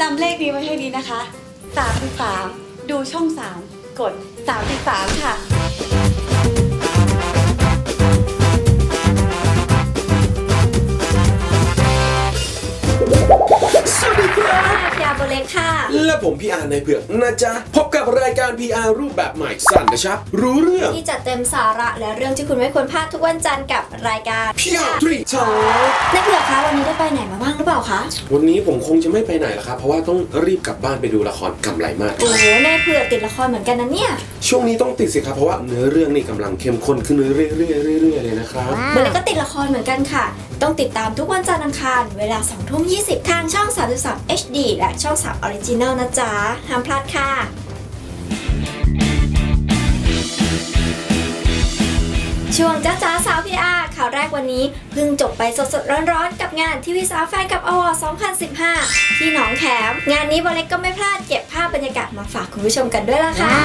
จำเลขนี้ไว้ให้ดีนะคะ 33 ดูช่อง 3 กด 33 ค่ะ เล็กค่ะ และผมพี่อาร์ในเผือกนะจ๊ะ พบกับรายการ PR รูปแบบใหม่สั้นนะครับ รู้เรื่อง ที่จัดเต็มสาระและเรื่องที่คุณไม่ควรพลาดทุกวันจันทร์กับรายการ PR 3 Talk ในเผือกคะวันนี้ได้ไปไหนมาบ้างหรือเปล่าคะวันนี้ผมคงจะไม่ไปไหนแล้วครับ เพราะว่าต้องรีบกลับบ้านไปดูละครกำไรมาก โอ้โหในเผือกติดละครเหมือนกันนะเนี่ยช่วงนี้ต้องติดสิครับเพราะว่าเนื้อเรื่องนี่กำลังเข้มข้นขึ้นเรื่อยๆเรื่อยๆเลยนะครับโบเล็กก็ติดละครเหมือนกันค่ะ ต้องติดตามทุกวันจันทร์อังคารเวลา2ทุ่ม20 ทางช่อง 33 HD และช่อง 3 Original นะจ๊ะ ห้ามพลาดค่ะช่วงจ้าจ้าสาวพีอาข่าวแรกวันนี้เพิ่งจบไปสดๆ ร้อนๆ กับงานทีวีสาวแฟนกับอวอ2015 ที่หนองแขม งานนี้โบเล็กก็ไม่พลาดเก็บภาพบรรยากาศมาฝากคุณผู้ชมกันด้วยล่ะค่ะ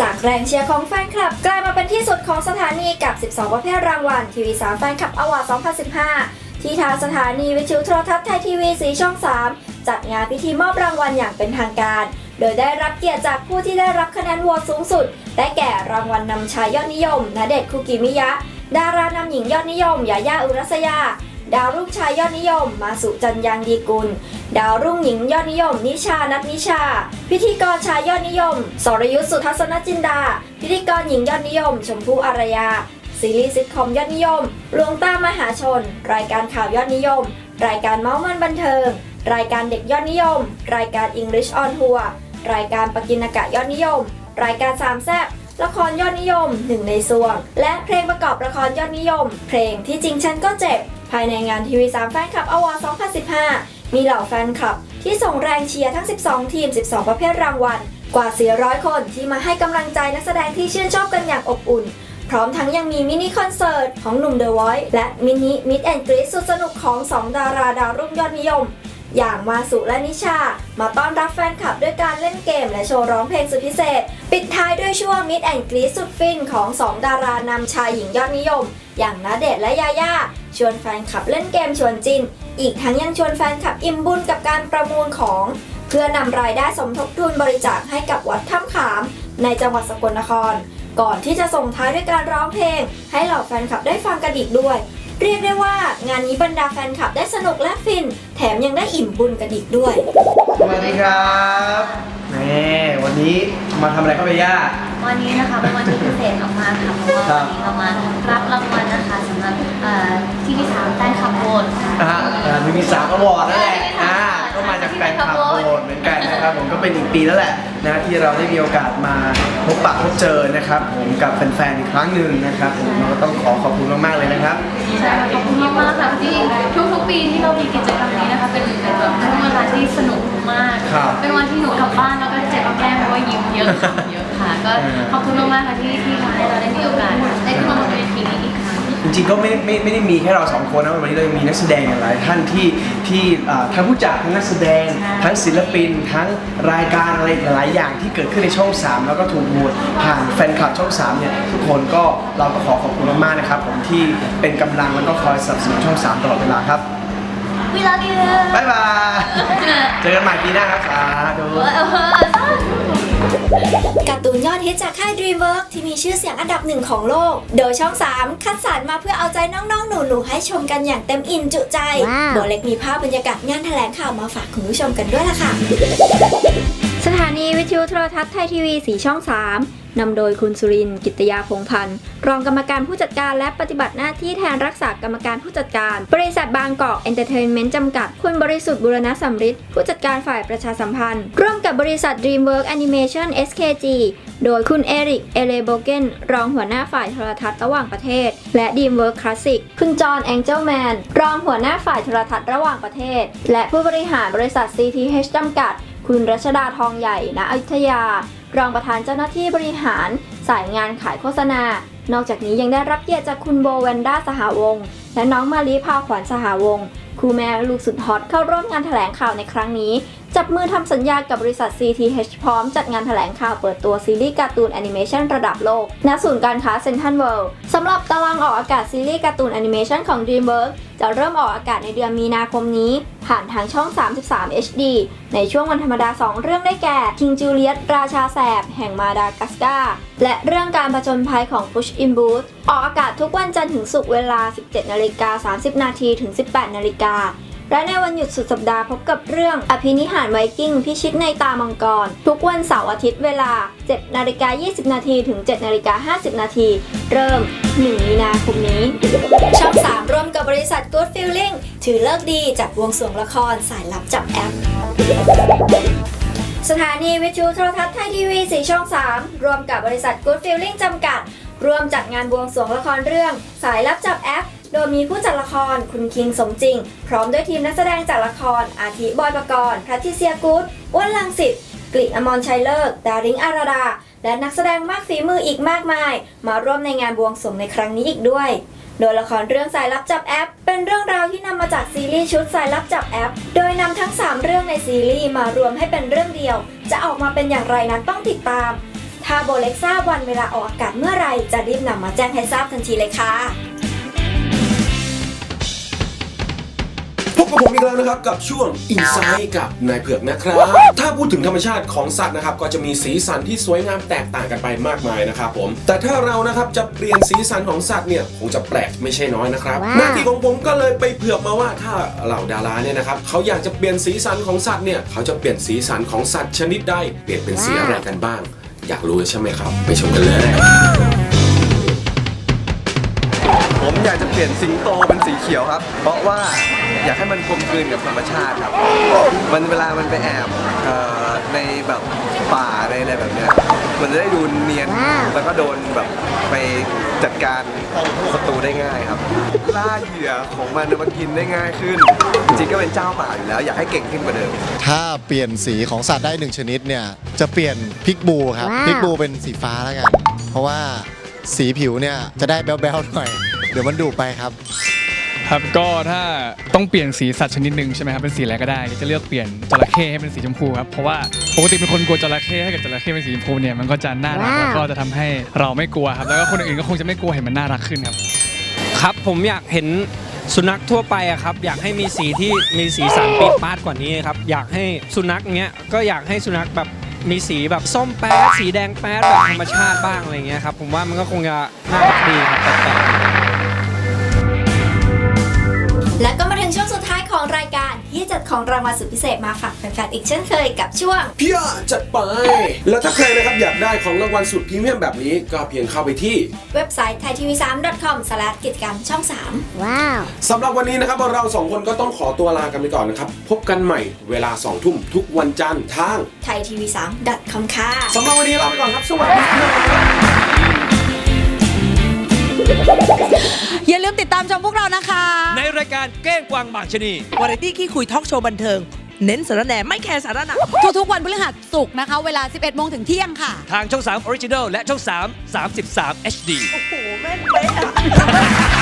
จากแรงเชียร์ของแฟนคลับ กลายมาเป็นที่สุดของสถานีกับ 12 ประเภทรางวัลทีวี3แฟนคลับอวอร์ด2015 ที่ทางสถานีวิทยุโทรทัศน์ไทยทีวีสีช่อง 3 จัดงานพิธีมอบรางวัลอย่างเป็นทางการ โดยได้รับเกียรติจากผู้ที่ได้รับคะแนนโหวตสูงสุด ได้แก่รางวัลนำชายยอดนิยมณเดชคุกิมิยะ ดารานำหญิงยอดนิยมยาย่าอุรัสยา ดาวรุ่งชายยอดนิยม มาสุจันยังดีกุล ดาวรุ่งหญิงยอดนิยม นิชานัทนิชา พิธีกรชายยอดนิยม สรยุทธสุทัศนจินดา พิธีกรหญิงยอดนิยม ชมพู่อารยา ซีรีส์ซิทคอมยอดนิยมลวงตามหาชน รายการข่าวยอดนิยม รายการเมาส์มันบันเทิง รายการเด็กยอดนิยม รายการ English on Tour รายการปกินากะยอดนิยม รายการสามแซบละครยอดนิยมหนึ่งในส่วง และเพลงประกอบละครยอดนิยม เพลงที่จริงฉันก็เจ็บ ภายในงานทีวี3แฟนคลับอวอร์2015 มีเหล่าแฟนคลับ ที่ส่งแรงเชียร์ทั้ง 12 ทีม 12 ประเภทรางวัล กว่า 400 คนที่มาให้กำลังใจนักแสดงที่ชื่นชอบกันอย่างอบอุ่น พร้อมทั้งยังมีมินิคอนเสิร์ตของหนุ่ม The Voice และมินิมิดแอนกรีสุดสนุกของ 2 ดาราดาวรุ่งยอดนิยม อย่างมาสุและนิชา มาต้อนรับแฟนคลับด้วยการเล่นเกม และโชว์ร้องเพลงสุดพิเศษ ปิดท้ายด้วยช่วงมิดแอนกรีสุดฟินของ 2 ดารานำชายหญิงยอดนิยม อย่างณเดชและยาย่าชวนแฟนคลับเล่นเกมชวนจิน อีกทั้งยังชวนแฟนคลับอิ่มบุญกับการประมูลของ เพื่อนำรายได้สมทบทุนบริจาคให้กับวัดถ้ำขาม ในจังหวัดสกลนคร ก่อนที่จะส่งท้ายด้วยการร้องเพลง ให้เหล่าแฟนคลับได้ฟังกันอีกด้วย เรียกได้ว่างานนี้บรรดาแฟนคลับได้สนุกและฟิน แถมยังได้อิ่มบุญกันอีกด้วยสวัสดีครับ นี่วันนี้มาทำอะไรครับเบย่า วันนี้นะคะเป็นวันที่พิเศษมากๆค่ะเพราะว่าครับวันนี้เรามารับรางวัลนะคะสำหรับเอ่อที่ที่สามแฟนคลับโหวตค่ะอ่าเอ่อมีมีสามอวอร์ดนั่นแหละใช่อ่าค่ะ ก็มาจากแฟนคลับโหวตเหมือ นกันนะครับผมก็เป็นอีกปีแล้วแหละนะที่เราได้มีโอกาสมาพบปะพบเจอนะครับผมกับแฟนๆอีกครั้งหนึ่งนะครับผมเราก็ต้องขอขอบคุณมากๆเลยนะครับใช่ค่ะขอบคุณมากๆค่ะที่ทุกๆปีที่เรามีกิจกรรมนี้นะคะเป็นเป็นแบบช่วงเวลาที่สนุกมาก ครับ เป็นวันที่หนูกลับบ้านแล้วก็เจ็บแก้มเพราะว่ายิ้มเยอะขำเยอะค่ะ ก็เออขอบคุณมากๆค่ะที่ที่ทำให้เราได้มีโอกาสได้ขึ้นมาบนเวทีนี้อีกครั้ง จริงๆก็ไม่ไม่ไม่ได้มีแค่เราสองคนนะวันนี้เรายังมีนักแสดงหลายท่านที่ที่อ่าทั้งผู้จัดทั้งนักแสดง ใช่ ทั้งศิลปิน ทั้งรายการอะไรหลายๆอย่างที่เกิดขึ้นในช่อง 3 แล้วก็ถูกโหวตผ่านแฟนคลับช่อง3เนี่ยทุกคนก็เราก็ขอขอบคุณมากๆนะครับผมที่เป็นกำลังแล้วก็คอยสนับสนุนช่อง 3 ตลอดเวลาครับ We love you บ๊ายบาย เจอกันใหม่ปีหน้าครับสาธุเออเออการ์ตูนยอดฮิตจากค่าย DreamWorks ที่มีชื่อเสียงอันดับหนึ่งของโลก โดยช่อง 3 คัดสรรมาเพื่อเอาใจน้องๆ หนูๆ ให้ชมกันอย่างเต็มอิ่มจุใจโบเล็กมีภาพบรรยากาศงานแถลงข่าวมาฝากคุณผู้ชมกันด้วยล่ะค่ะ สถานีวิทยุโทรทัศน์ไทยทีวีสีช่อง 3 นำโดยคุณสุรินทร์กิตยาพงพันธ์ รองกรรมการผู้จัดการและปฏิบัติหน้าที่แทนรักษากรรมการผู้จัดการ บริษัทบางกอกเอนเตอร์เทนเมนต์จำกัด คุณบริสุทธิ์บุรณะสัมฤทธิ์ผู้จัดการฝ่ายประชาสัมพันธ์ ร่วมกับบริษัท DreamWorks Animation SKG โดยคุณเอริก เอเลโบเกน รองหัวหน้าฝ่ายโทรทัศน์ระหว่างประเทศ และ DreamWorks Classic คุณจอห์นแองเจลแมน รองหัวหน้าฝ่ายโทรทัศน์ระหว่างประเทศ และผู้บริหารบริษัท CTH จำกัด คุณรัชดาทองใหญ่ณอยุธยา รองประธานเจ้าหน้าที่บริหาร สายงานขายโฆษณา นอกจากนี้ยังได้รับเกียรติจากคุณโบแวนด้าสหวงศ์และน้องมาลีพาขวัญสหวงศ์ครูแม่ลูกสุดฮอตเข้าร่วมงานแถลงข่าวในครั้งนี้ จับมือทำสัญญากับบริษัท CTH พร้อมจัดงานแถลงข่าวเปิดตัวซีรีส์การ์ตูนแอนิเมชันระดับโลก ณ ศูนย์การค้าเซ็นทรัลเวิลด์สำหรับตารางออกอากาศซีรีส์การ์ตูนแอนิเมชันของ DreamWorks จะเริ่มออกอากาศในเดือนมีนาคมนี้ ผ่านทางช่อง 33 HD ในช่วงวันธรรมดา 2 เรื่องได้แก่ King Juliet ราชาแสบ แห่งมาดากัสการ์ และเรื่องการผจญภัยของ Push in Boots ออกอากาศทุกวันจันทร์ถึงศุกร์เวลา 17นาฬิกา30 นาทีถึง 18นาฬิกา และในวันหยุดสุดสัปดาห์พบกับเรื่องอภินิหารไวกิ้งพิชิตในตามังกร ทุกวันเสาร์อาทิตย์เวลา 7 นาฬิกา 20 นาทีถึง 7 นาฬิกา 50 นาที เริ่ม 1 มีนาคมนี้ ช่อง 3 ร่วมกับบริษัท Good Feeling ถือเลิกดีจัดวงสวงละครสายลับจับแอปสถานีวิทยุโทรทัศน์ไทยทีวีสีช่อง 3ร่วมกับบริษัท Good Feeling จำกัด ร่วมจัดงานบวงสรวงละครเรื่อง สายลับจับแอป โดยมีผู้จัดละครคุณคิงสมจริง พร้อมด้วยทีมนักแสดงจากละคร อาทิบอยปกรณ์แพทริเซียกูดอ้วนลังสิตกลิ่นอมรชัยเลิก ดาริงอาราดา และนักแสดงมากฝีมืออีกมากมาย มาร่วมในงานบวงสรวงในครั้งนี้อีกด้วย โดยละครเรื่องสายลับจับแอป เป็นเรื่องราวที่นำมาจากซีรีส์ชุดสายลับจับแอป โดยนำทั้ง 3 เรื่องในซีรีส์มารวมให้เป็นเรื่องเดียว จะออกมาเป็นอย่างไรนั้นต้องติดตาม ถ้าโบเล็กทราบวันเวลาออกอากาศเมื่อไรจะรีบนำมาแจ้งให้ทราบทันทีเลยค่ะ บกับผมอีกแล้วนะครับกับช่วง Insight กับนายเผือกนะครับ ถ้าพูดถึงธรรมชาติของสัตว์นะครับก็จะมีสีสันที่สวยงามแตกต่างกันไปมากมายนะครับผม แต่ถ้าเรานะครับจะเปลี่ยนสีสันของสัตว์เนี่ยคงจะแปลกไม่ใช่น้อยนะครับ หน้าที่ของผมก็เลยไปเผือกมาว่าถ้าเหล่าดาราเนี่ยนะครับเขาอยากจะเปลี่ยนสีสันของสัตว์เนี่ยเขาจะเปลี่ยนสีสันของสัตว์ชนิดใดเปลี่ยนเป็นสีอะไรกันบ้าง อยากรู้ใช่ไหมครับ ไปชมกันเลย ลี่ยนสิงโตเป็นสีเขียวครับ เพราะว่าอยากให้มันกลมกลืนกับธรรมชาติครับ มันเวลามันไปแอบเอ่อในแบบป่าในอะไรแบบเนี้ยมันจะได้ดูเนียนแล้วก็โดนแบบไปจัดการศัตรูได้ง่ายครับล่าเหยื่อของมันมันกินได้ง่ายขึ้น จริงๆก็เป็นเจ้าป่าอยู่แล้ว อยากให้เก่งขึ้นกว่าเดิม ถ้าเปลี่ยนสีของสัตว์ได้หนึ่งชนิดเนี่ยจะเปลี่ยนพิกบูครับพิกบูเป็นสีฟ้าแล้วกัน เพราะว่าสีผิวเนี่ยจะได้แบ๊วๆหน่อย เดี๋ยวมันดุไปครับ ครับก็ถ้าต้องเปลี่ยนสีสัตว์ชนิดหนึ่งใช่ไหมครับเป็นสีอะไรก็ได้จะเลือกเปลี่ยนจระเข้ให้เป็นสีชมพูครับเพราะว่าปกติเป็นคนกลัวจระเข้ถ้าเกิดจระเข้เป็นสีชมพูเนี่ยมันก็จะน่ารักแล้วก็จะทำให้เราไม่กลัวครับแล้วก็คนอื่นก็คงจะไม่กลัวเห็นมันน่ารักขึ้นครับ ครับผมอยากเห็นสุนัขทั่วไปอะครับ อยากให้มีสีที่มีสีสันปีดปาดกว่านี้ครับ อยากให้สุนัขเงี้ยก็อยากให้สุนัขแบบมีสีแบบส้มแป๊ดสีแดงแป๊ดแบบธรรมชาติบ้างอะไรเงี้ยครับผมว่ามันก็คงจะน่ารักดีครับแปลกๆ ของรางวัลสุดพิเศษมาฝากแฟนๆอีกเช่นเคยกับช่วง พี่อาจัดไป แล้วถ้าใครนะครับอยากได้ของรางวัลสุดพรีเมียมแบบนี้ก็เพียงเข้าไปที่ เว็บไซต์ thaitv3.com กิจกรรมช่อง3สำหรับวันนี้นะครับเราสองคนก็ต้องขอตัวลากันไปก่อนนะครับ พบกันใหม่เวลา 2 ทุ่มทุกวันจันทร์ทาง thaitv3.com ค่ะ สำหรับวันนี้ลาไปก่อนครับ สวัสดีครับ อย่าลืมติดตามชมพวกเรานะคะ ในรายการเก้งกวางบางชะนี วาไรตี้ขี้คุยทอล์กโชว์บันเทิง เน้นสาระแหน่ไม่แคร์สาระหนัก ทุกๆวันพฤหัสศุกร์นะคะ เวลา 11โมงถึงเที่ยงค่ะ ทางช่อง 3 Original และช่อง 3 33 HD โอ้โห แม่นเป๊ะอะ